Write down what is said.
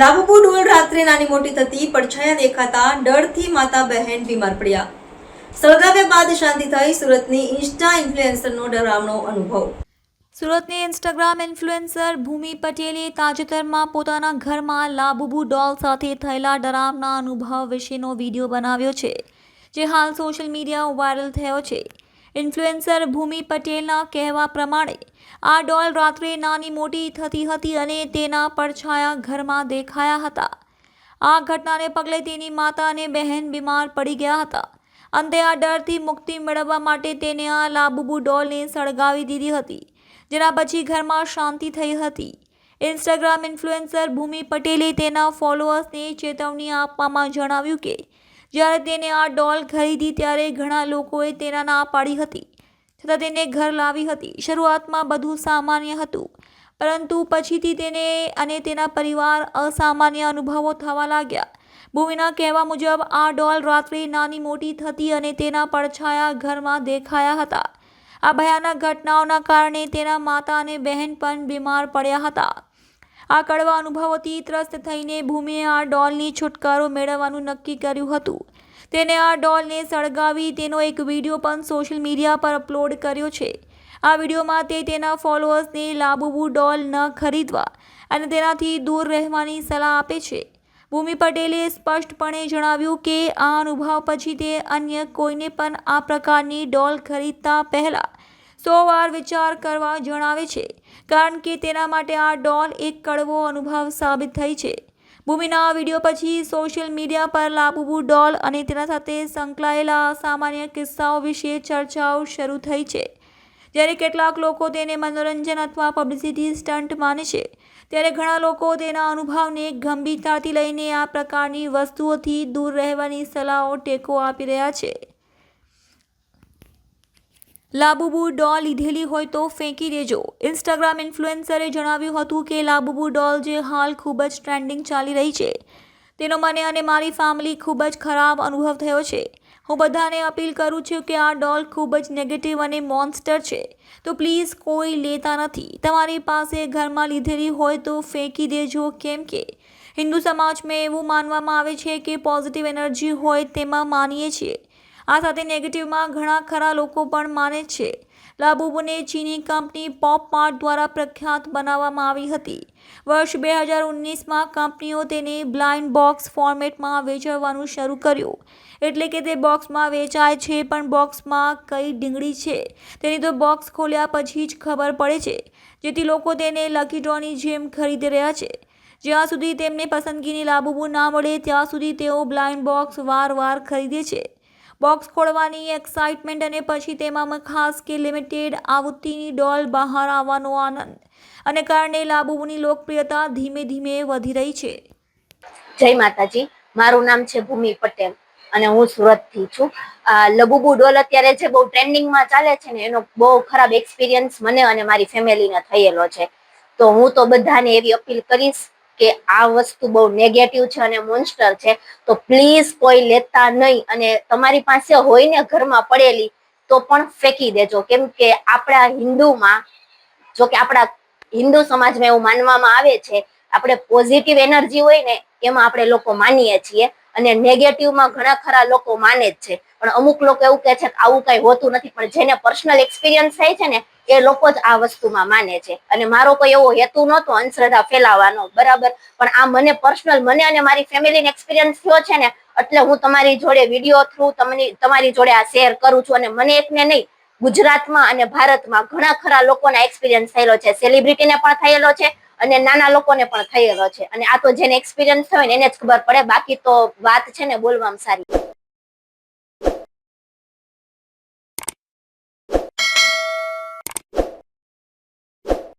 લાભપુ ડોલ રાત્રે નાની મોટી થતી પડછાયા દેખાતા ડરથી માતા બહેન બીમાર પડ્યા. સળગાવ્યા બાદ શાંતિ થઈ સુરતની ઇન્સ્ટા ઇન્ફ્લુએન્સરનો ડરામણો અનુભવ. સુરતની ઇન્સ્ટાગ્રામ ઇન્ફ્લુએન્સર ભૂમિ પટેલે તાજેતરમાં પોતાના ઘરમાં લાબુબુ ડોલ સાથે થયેલા ડરાવના અનુભવ વિશેનો વીડિયો બનાવ્યો છે, જે હાલ સોશિયલ મીડિયા વાયરલ થયો છે. ઇન્ફ્લુએન્સર ભૂમિ પટેલના કહેવા પ્રમાણે, આ ડોલ રાત્રે નાની મોટી થતી હતી અને તેના પડછાયા ઘરમાં દેખાયા હતા. આ ઘટનાને પગલે તેની માતા અને બહેન બીમાર પડી ગયા હતા. અંતે આ ડરથી મુક્તિ મેળવવા માટે તેને આ લાબુબુ ડોલને સળગાવી દીધી હતી, જેના પછી ઘરમાં શાંતિ થઈ હતી. ઇન્સ્ટાગ્રામ ઇન્ફ્લુએન્સર ભૂમિ પટેલે તેના ફોલોઅર્સને ચેતવણી આપવામાં જણાવ્યું કે જ્યારે તેને આ ડોલ ખરીદી ત્યારે ઘણા લોકોએ તેના ના પાડી હતી. છતાં તેને ઘર લાવી હતી. શરૂઆતમાં બધું સામાન્ય હતું. પરંતુ પછીથી તેને અને તેના પરિવાર અસામાન્ય અનુભવો થવા લાગ્યા. ભૂમિના કહેવા મુજબ, આ ડોલ રાત્રે નાની મોટી થતી અને તેના પડછાયા ઘરમાં દેખાયા હતા. આ ભયાનક ઘટનાઓના કારણે તેના માતા અને બહેન પણ બીમાર પડ્યા હતા. આ કડવા અનુભવોથી ત્રસ્ત થઈને ભૂમિએ આ ડોલની છુટકારો મેળવવાનું નક્કી કર્યું હતું. તેને આ ડોલને સળગાવી તેનો એક વીડિયો પણ સોશિયલ મીડિયા પર અપલોડ કર્યો છે. આ વિડીયોમાં તે તેના ફોલોઅર્સને લાબુબુ ડોલ ન ખરીદવા અને તેનાથી દૂર રહેવાની સલાહ આપે છે. ભૂમિ પટેલે સ્પષ્ટપણે જણાવ્યું કે આ અનુભવ પછી તે અન્ય કોઈને પણ આ પ્રકારની ડોલ ખરીદતા પહેલાં સો વાર વિચાર કરવા જણાવે છે, કારણ કે તેના માટે આ ડોલ એક કડવો અનુભવ સાબિત થઈ છે. ભૂમિના વીડિયો પછી સોશિયલ મીડિયા પર લાબુબુ ડોલ અને તેના સાથે સંકળાયેલા સામાન્ય કિસ્સાઓ વિશે ચર્ચાઓ શરૂ થઈ છે. જ્યારે કેટલાક લોકો તેને મનોરંજન અથવા પબ્લિસિટી સ્ટન્ટ માને છે, ત્યારે ઘણા લોકો તેના અનુભવને ગંભીરતાથી લઈને આ પ્રકારની વસ્તુઓથી દૂર રહેવાની સલાહો ટેકો આપી રહ્યા છે. લાબુબુ ડોલ લીધેલી હોય તો ફેંકી દેજો. ઇન્સ્ટાગ્રામ ઇન્ફ્લુએન્સરે જણાવ્યું હતું કે લાબુબુ ડોલ જે હાલ ખૂબ જ ટ્રેન્ડિંગ ચાલી રહી છે. તેનો મને અને મારી ફેમિલી ખૂબ જ ખરાબ અનુભવ થયો છે. હું બધાને અપીલ કરું છું કે આ ડોલ ખૂબ જ નેગેટિવ અને મોન્સ્ટર છે. તો પ્લીઝ કોઈ લેતા નથી. તમારી પાસે ઘરમાં લીધેલી હોય તો ફેંકી દેજો. કેમ કે હિન્દુ સમાજમાં એવું માનવામાં આવે છે કે પોઝિટિવ એનર્જી હોય તેમાં માનીએ છીએ. આ સાથે નેગેટિવમાં ઘણા ખરા લોકો પણ માને છે. લાબુબુને ચીની કંપની પોપ માર્ટ દ્વારા પ્રખ્યાત બનાવવામાં આવી હતી. વર્ષ બે હજાર ઓગણીસમાં કંપનીઓ તેને બ્લાઇન્ડ બોક્સ ફોર્મેટમાં વેચવાનું શરૂ કર્યું. એટલે કે તે બોક્સમાં વેચાય છે, પણ બોક્સમાં કઈ ડીંગળી છે તેની તો બોક્સ ખોલ્યા પછી જ ખબર પડે છે, જેથી લોકો તેને લકી ડ્રોની જેમ ખરીદી રહ્યા છે. જ્યાં સુધી તેમને પસંદગીની લાબુબુ ના મળે, ત્યાં સુધી તેઓ બ્લાઇન્ડ બોક્સ વારવાર ખરીદે છે. બોક્સ ખોલવાની એક્સાઇટમેન્ટ અને પછી તેમાં ખાસ કે લિમિટેડ આવૃત્તિની ડોલ બહાર આવવાનો આનંદ અને કારણે લાબુની લોકપ્રિયતા ધીમે ધીમે વધી રહી છે. જય માતાજી, મારું નામ છે ભૂમિ પટેલ અને હું સુરતથી છું. લબુબુ ડોલ અત્યારે જે બહુ ટ્રેન્ડિંગમાં ચાલે છે ને, એનો બહુ ખરાબ એક્સપિરિયન્સ મને અને મારી ફેમિલીને થયેલો છે. તો હું તો બધાને એવી અપીલ કરીશ કે આ વસ્તુ બહુ નેગેટિવ છે અને મોન્સ્ટર છે, તો પ્લીઝ કોઈ લેતા નહીં. અને તમારી પાસે હોય ને ઘરમાં પડેલી, તો પણ ફેંકી દેજો. કેમ કે આપણા હિન્દુમાં, જો કે આપણા હિન્દુ સમાજમાં એવું માનવામાં આવે છે, આપણે પોઝિટિવ એનર્જી હોય ને, એમાં આપણે લોકો માનીએ છીએ. અને નેગેટિવમાં ઘણા ખરા લોકો માને જ છે. પણ અમુક લોકો એવું કહે છે કે આવું કઈ હોતું નથી. પણ જેને પર્સનલ એક્સપિરિયન્સ થાય છે ને એ લોકો જ આ વસ્તુમાં માને છે. અને મારો કોઈ એવો હેતુ નહોતો, અંધશ્રદ્ધા ફેલાવવાનો. બરાબર? પણ આ મને પર્સનલ મને અને મારી ફેમિલીને એક્સપિરિયન્સ થયો છે ને, એટલે હું તમારી જોડે વીડિયો થ્રુ તમને, તમારી જોડે આ શેર કરું છું. અને મને એકને નહીં, ગુજરાતમાં અને ભારતમાં ઘણા ખરા લોકોના એક્સપિરિયન્સ થયેલો છે. સેલિબ્રિટીને પણ થયેલો છે અને નાના લોકોને પણ થયેલો છે. અને આ તો જેને એક્સપિરિયન્સ થયો ને, એને જ ખબર પડે. બાકી તો વાત છે ને, બોલવામાં સારી.